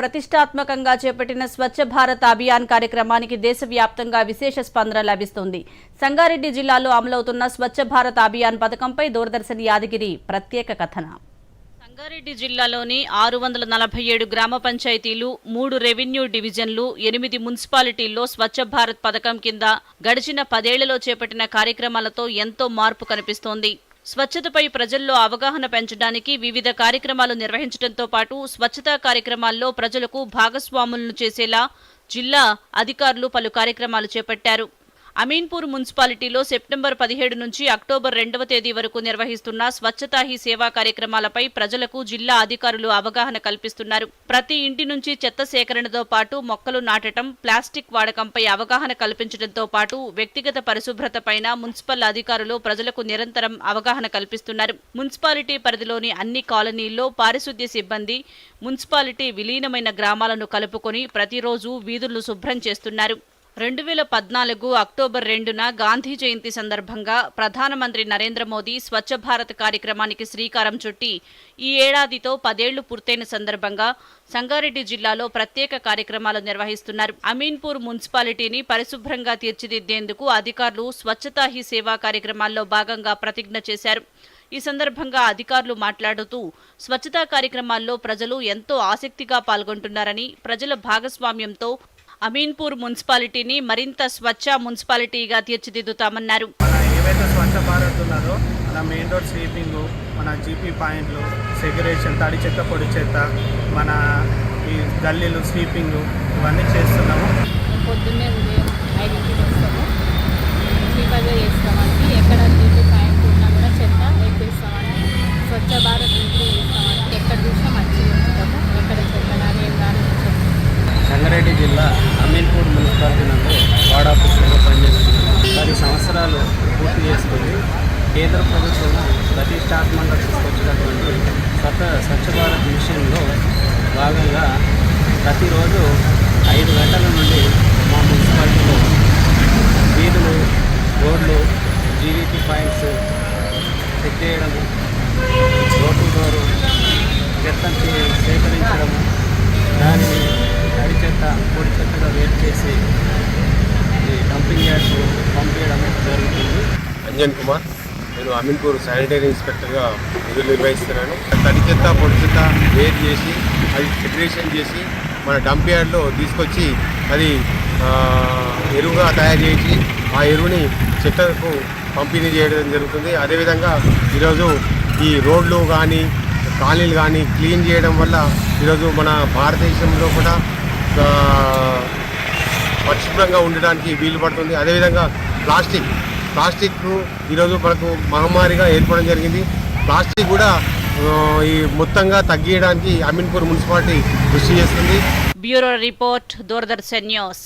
ప్రతిష్టాత్మకంగా చేపట్టిన స్వచ్ఛ భారత్ అభియాన్ కార్యక్రమానికి దేశవ్యాప్తంగా విశేష స్పందన లభిస్తుంది. సంగారెడ్డి జిల్లాలో అమలవుతున్న స్వచ్ఛ భారత్ అభియాన్ పథకంపై దూరదర్శన్ యాదగిరి ప్రత్యేక కథన. సంగారెడ్డి జిల్లాలోని ఆరు వందల నలభై ఏడు గ్రామ పంచాయతీలు మూడు రెవెన్యూ డివిజన్లు ఎనిమిది మున్సిపాలిటీల్లో స్వచ్ఛ భారత్ పథకం కింద గడిచిన పదేళ్ళలో చేపట్టిన కార్యక్రమాలతో ఎంతో మార్పు కనిపిస్తోంది. స్వచ్ఛతపై ప్రజల్లో అవగాహన పెంచడానికి వివిధ కార్యక్రమాలు నిర్వహించడంతో పాటు స్వచ్ఛతా కార్యక్రమాల్లో ప్రజలకు భాగస్వాములను చేసేలా జిల్లా అధికారులు పలు కార్యక్రమాలు చేపట్టారు. అమీన్పూర్ మున్సిపాలిటీలో సెప్టెంబర్ పదిహేడు నుంచి అక్టోబర్ రెండవ తేదీ వరకు నిర్వహిస్తున్న స్వచ్ఛతా హీ సేవా కార్యక్రమాలపై ప్రజలకు జిల్లా అధికారులు అవగాహన కల్పిస్తున్నారు. ప్రతి ఇంటి నుంచి చెత్త సేకరణతో పాటు మొక్కలు నాటడం ప్లాస్టిక్ వాడకంపై అవగాహన కల్పించడంతో పాటు వ్యక్తిగత పరిశుభ్రతపైన మున్సిపల్ అధికారులు ప్రజలకు నిరంతరం అవగాహన కల్పిస్తున్నారు. మున్సిపాలిటీ పరిధిలోని అన్ని కాలనీల్లో పారిశుద్ధ్య సిబ్బంది మున్సిపాలిటీ విలీనమైన గ్రామాలను కలుపుకొని ప్రతిరోజు వీధులను శుభ్రం చేస్తున్నారు. రెండు వేల పద్నాలుగు అక్టోబర్ రెండున గాంధీ జయంతి సందర్భంగా ప్రధానమంత్రి నరేంద్ర మోదీ స్వచ్ఛ భారత్ కార్యక్రమానికి శ్రీకారం చుట్టి ఈ ఏడాదితో పదేళ్ళు పూర్తయిన సందర్భంగా సంగారెడ్డి జిల్లాలో ప్రత్యేక కార్యక్రమాలు నిర్వహిస్తున్నారు. అమీన్పూర్ మున్సిపాలిటీని పరిశుభ్రంగా తీర్చిదిద్దేందుకు అధికారులు స్వచ్ఛతా హీ సేవా కార్యక్రమాల్లో భాగంగా ప్రతిజ్ఞ చేశారు. ఈ సందర్భంగా అధికారులు మాట్లాడుతూ స్వచ్ఛతా కార్యక్రమాల్లో ప్రజలు ఎంతో ఆసక్తిగా పాల్గొంటున్నారని ప్రజల భాగస్వామ్యంతో అమీన్పూర్ మున్సిపాలిటీని మరింత స్వచ్ఛ మున్సిపాలిటీగా తీర్చిదిద్దుతామన్నారు. మన ఏవైతే స్వచ్ఛ భారత్ ఉన్నదో మన మెయిన్ రోడ్ స్వీపింగ్ మన జీపీ పాయింట్లు సెగ్యురేషన్ తడి చెత్త పొడి చెత్త మన ఈ గల్లీలు స్వీపింగ్ ఇవన్నీ చేస్తున్నాము. పొద్దున్నే ఉదయం ఐదింటికి వస్తాము. స్వీపర్గా చేస్తామండి పది సంవత్సరాలు పూర్తి చేసుకుంది కేంద్ర ప్రభుత్వం ప్రతిష్టాత్మకంగా తీసుకొచ్చినటువంటి స్వచ్ఛ స్వచ్ఛ భారత్ మిషన్లో భాగంగా ప్రతిరోజు ఐదు గంటల నుండి రంజన్ కుమార్. నేను అమీన్పూర్ శానిటరీ ఇన్స్పెక్టర్గా విధులు నిర్వహిస్తున్నాను. తడి చెత్త పొడి చెత్త వేరు చేసి అది సెపరేషన్ చేసి మన డంప్ యార్డ్లో తీసుకొచ్చి అది ఎరువుగా తయారు చేసి ఆ ఎరువుని చెట్లకు పంపిణీ చేయడం జరుగుతుంది. అదేవిధంగా ఈరోజు ఈ రోడ్లు కానీ కాలనీలు కానీ క్లీన్ చేయడం వల్ల ఈరోజు మన భారతదేశంలో కూడా పరిశుభ్రంగా ఉండడానికి వీలు పడుతుంది. అదేవిధంగా ప్లాస్టిక్ ప్లాస్టిక్ ఈరోజు మనకు మహమ్మారిగా ఏర్పడడం జరిగింది. ప్లాస్టిక్ కూడా ఈ మొత్తంగా తగ్గియడానికి అమీన్పూర్ మున్సిపాలిటీ కృషి చేస్తుంది. Bureau report Doordarshan news.